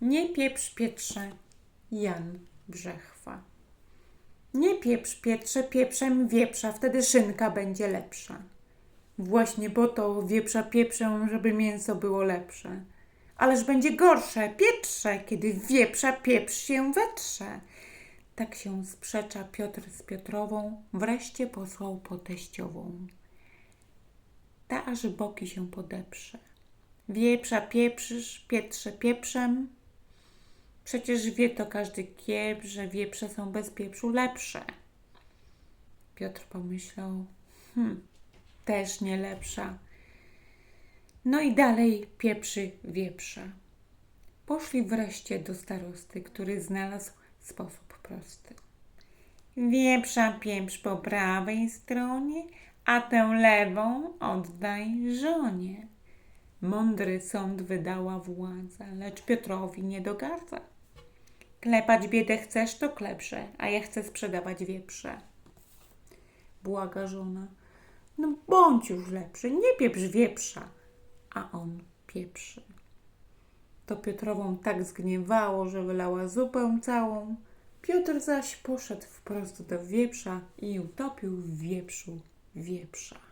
Nie pieprz Pietrze, Jan Brzechwa. Nie pieprz Pietrze pieprzem wieprza, wtedy szynka będzie lepsza. Właśnie po to wieprza pieprzę, żeby mięso było lepsze. Ależ będzie gorsze, pietrze, kiedy wieprza pieprz się wetrze. Tak się sprzecza Piotr z Piotrową, wreszcie posłał po teściową. Ta aż boki się podeprze. Wieprza pieprzysz, pietrze pieprzem. Przecież wie to każdy kiep, że wieprze są bez pieprzu lepsze. Piotr pomyślał, hm, też nie lepsza. No i dalej pieprzy wieprza. Poszli wreszcie do starosty, który znalazł sposób prosty. Wieprza pieprz po prawej stronie, a tę lewą oddaj żonie. Mądry sąd wydała władza, lecz Piotrowi nie dogardza. Klepać biedę chcesz, to klepsze, a ja chcę sprzedawać wieprze. Błaga żona. No bądź już lepszy, nie pieprz wieprza. A on pieprzy. To Piotrową tak zgniewało, że wylała zupę całą. Piotr zaś poszedł wprost do wieprza i utopił w wieprzu wieprza.